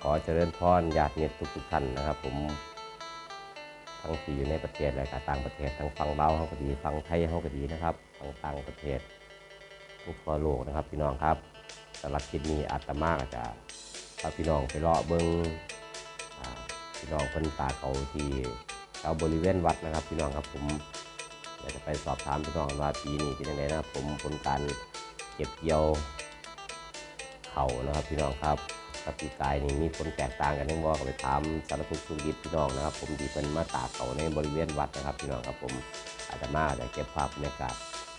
ขอเจริญพรญาติมิตรทุกทุกท่านนะครับ ผมทั้งที่อยู่ในประเทศและก็ต่างประเทศทั้งฝั่งลาเขาก็ดีฝั่งไทยเขาก็ดีนะครับฝั่งต่างประเทศทุกทั่วโลกนะครับ พี่น้องครับสำหรับคลิปนี้อาตมาก็จะพาพี่น้องไปเลาะเบิงอ่าพี่น้องคนตาเขาที่แถวบริเวณวัดนะครับ พี่น้องครับผมอยากจะไปสอบถามพี่น้องว่าปีนี้เป็นยังไงนะครับ ผมผลการเก็บเกี่ยวเขานะครับ พี่น้องครับ กับปีกายนี่มีผลแตกต่างกันทั้งว่าก็ไปถามสารทุกข์สุขดิบพี่น้องนะครับผมดีเป็นมาตากเขาในบริเวณวัดนะครับพี่น้องครับผมอาตมาจะเก็บภาพบรรยากาศ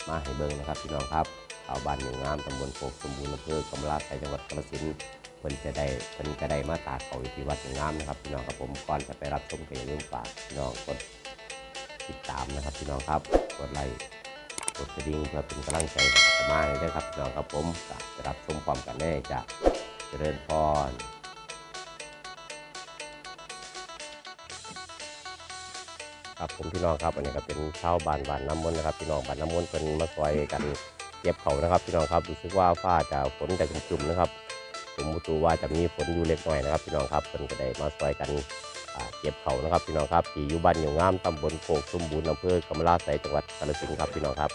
มาให้เบิ่งนะครับพี่น้องครับชาวบ้านหนึ่งงามตำบลโคกสมบูรณ์อำเภอกำลาไทยจังหวัดกาฬสินธุ์เพิ่นจะได้เพิ่นก็ได้มาตากเขาอยู่ที่วัดหนึ่งงามนะครับพี่น้องครับผมก่อนจะไปรับชมก็อย่าลืมฝากพี่น้องกดติดตามนะครับพี่น้องครับกดไลค์กดกระดิ่งเพื่อเป็นกำลังใจให้อาตมาด้วยครับพี่น้องครับผมจะรับชมความกันได้จาก เจริญพรครับผมพี่น้องครับอันนี้ก็เป็นชาวบ้านบ้านน้ำมนต์นะครับพี่น้องบ้านน้ำมนต์เป็นมาซอยกันเก็บเขานะครับ พี่น้องครับรู้สึกว่าฟ้าจะฝนจะจุ่มๆนะครับผมมูตูว่าจะมีฝนอยู่เล็กน้อยนะครับ พี่น้องครับเป็นก็ไดมาซอยกันเก็บเขานะครับ พี่น้องครับที่อยู่บ้านอยู่งามตำบลโคกสมบูรณ์อำเภอกำมะลาไสจังหวัดกาฬสินธุ์ครับพี่น้องครับ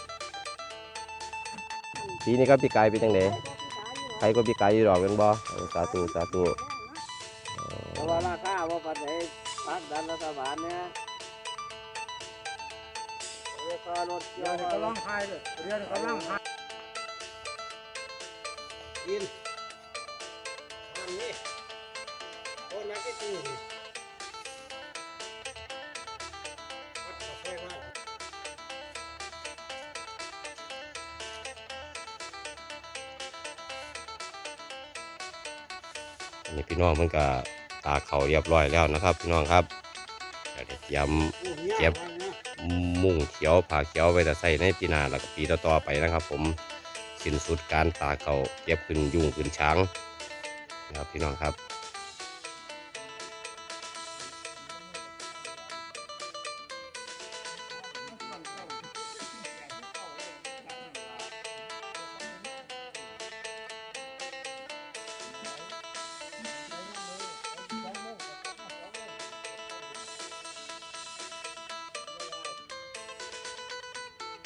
ปีนี้ก็ปีกายเป็นยังไง ใครก็ปีกายอยู่ดอกเป็นบ่เออสาธุสาธุเพราะว่าราคาว่าปัจจัยพักดันรัฐบาลเนี่ยเรียกว่ารถเกี่เดี๋ยยววก็ร้องไห้เลยเดี๋ยวก็ร้องไห้กินทำนี่โอ้นักที่ตี นี่พี่น้องมันก็ตาเขาเรียบร้อยแล้วนะครับ พี่น้องครับเดี๋ยวเตรียมเจ็บมุ่งเขียวผ่าเขียวไว้แต่ใส่ในปีหน้าแล้วก็ปีต่อๆไปนะครับ ผมสิ้นสุดการตาเขาเก็บขึ้นยุ่งขึ้นช้างนะครับพี่น้องครับ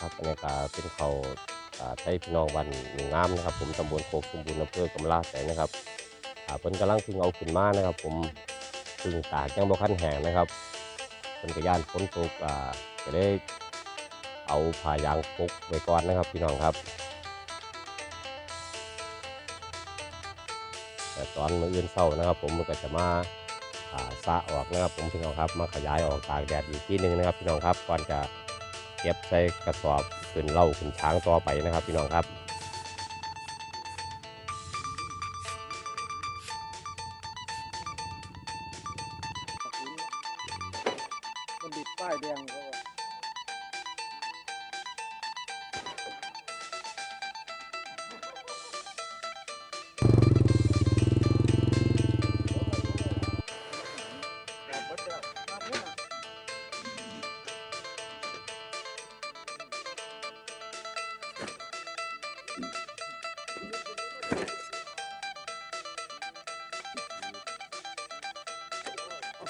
ครับอันนี้ก็เป็นเขาไทยพี่น้องวันหนึ่งงามนะครับ ผมตำบลโคกสมบูรณ์อำเภอกำลาไสนะครับเพิ่นกำลังเพึ่งเอาขึ้นมานะครับ ผมพึ่งตากยังบ่คันแห้งนะครับเพิ่นก็ย่านฝนตกอ่าก็เอาผ้ายางปกไว้ก่อนนะครับ พี่น้องครับแต่ตอนมื้ออื่นเช้านะครับ ผมมันก็จะมาสะออกนะครับ ผมพี่น้องครับ มาขยายออกตากแดดอีกทีหนึ่งนะครับ พี่น้องครับก่อนจะ ก็บใส่กระสอบขึ้นเหล่าขึ้นช้างต่อไปนะครับ พี่น้องครับมันดิดป้ายแดง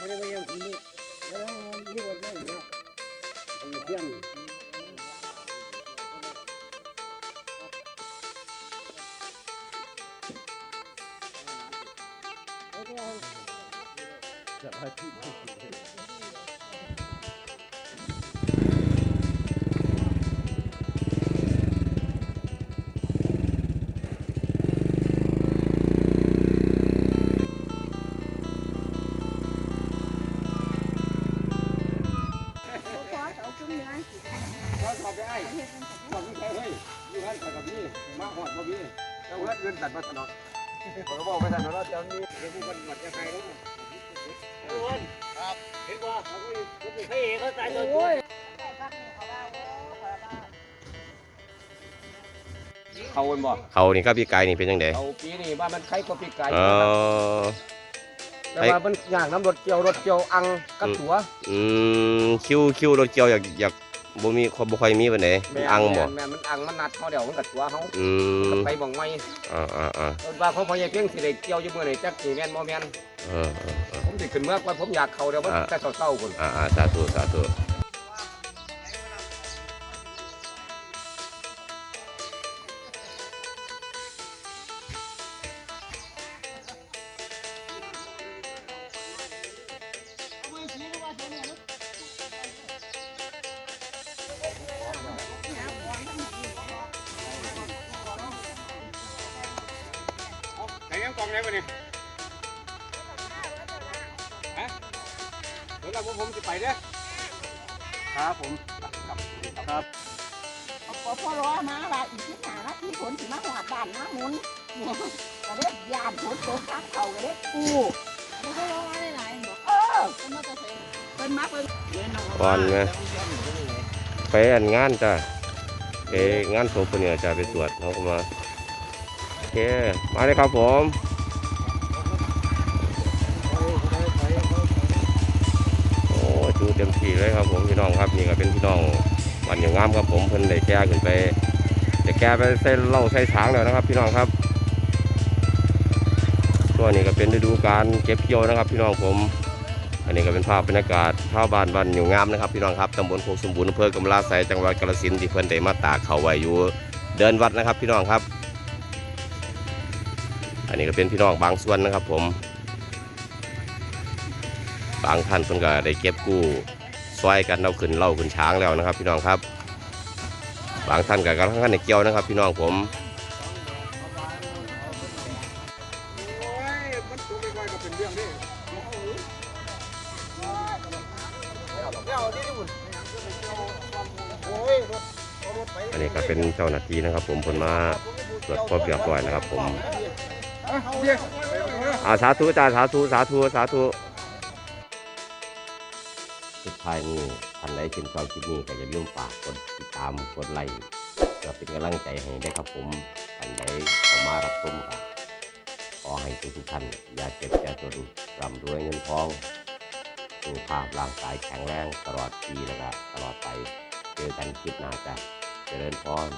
เขา จ้านี้เดี๋ยวผู้คนหมดจะใครแล้วเนี่ยทุกคนครับเห็นว่าเขาก็เขาเป็นพระเอกเขาตายตัวโอ้ยแต่พักนี่เขาว่าโอ้ขอว่าเขาเป็นบ่เขานี่ครับพี่กายนี่เป็นยังไงเขาปีนี้ว่ามันใครก็ปีกไก่เออแต่ว่ามันอยากน้ำรถเกี่ยวรถเกี่ยวอังกับตัวอืมคิวคิวรถเกี่ยวอยากอยาก บ่มีบ่ค่อยมีปานใดแม่นอังบ่แม่นมันอังมันนัดเขาเดี๋ยวมันกัดตัวเขาอืมไปบ่งไม่อ่าอ่าอ่าต้นว่าเขาพอใหญ่เพียงสิได้เกี่ยวอยู่มื้อนี้จักสิแม่นบ่แม่นเออเออเออผมสิขึ้นเมื่อก่อนผมอยากเข้าเดี๋ยวมันอ่าแต่เช้าๆพุ่นอ่าอ่าสาธุสาธุ ไหนยังกองไหนบ่นี่ฮะเดี๋ยวเราผมผมสิไปเด้อครับผมครับครับพอพอรอมาว่าอีกที่หานาทีฝนสิมาหอดบ้านน้ำมุนเนี่ยก็เล็ดยานฝนตกทักเขาก็เล็ดกูมันก็ร้องอะไรหลายๆบอกเออเป็นมาแต่เสงเป็นมาเป็นก่อนไหมไปอันงานจ้ะไปงานศพเพิ่นเนี่ยจะไปสวดเขาก็มาโอเคมาเลยครับผม น้องครับนี่ก็เป็นพี่น้องวันอย่างงามครับผมเพิ่นได้แก้ขึ้นไปได้แก้ไปใส่เหล่าใส่ช้างแล้วนะครับ พี่น้องครับช่วนี้ก็เป็นฤดูการเก็บเกี่ยวนะครับ พี่น้องผม อันนี้ก็เป็นภาพบรรยากาศชาวบ้านบ้านอยู่งามนะครับ พี่น้องครับตำบลโคกสมบูรณ์อำเภอกำลาไสจังหวัดกาฬสินธุ์ที่เพิ่นได้มาตากเขาวไว้อยู่เดินวัดนะครับ พี่น้องครับ อันนี้ก็เป็นพี่น้องบางส่วนนะครับผม บางท่านเพิ่นก็ได้เก็บกู้ ซอยกันเอาขึ้นเล่าขึ้นช้างแล้วนะครับ พี่น้องครับ บางท่านก็กำลังในเกี่ยวนะครับ พี่น้องผมโอ้ยมันสูงไปไว้ก็เป็นเรื่องนี้โอ้ยรถเอารถไปอันนี้ก็เป็นเจ้าหน้าที่นะครับ ผมเพิ่นมาตรวจพบเรียบร้อยนะครับ ผมเอาเดี๋ยวไปเอาเถอะอาสาธุจ้าสาธุสาธุสาธุสุด ท้ายนี้ท่านใดชื่นชอบคลิปนี้ก็อย่าลืมฝากกดติดตามกดไลค์เพื่อเป็นกำลังใจให้ได้ครับผมท่านใดเข้ามารับชมกันขอให้ทุกท่านอย่าเจ็บอย่าจนร่ำรวยเงินทองสุขภาพร่างกายแข็งแรงตลอดปีแล้วก็ตลอดไปเจอกันคลิปหน้าจ้ะเจริญพร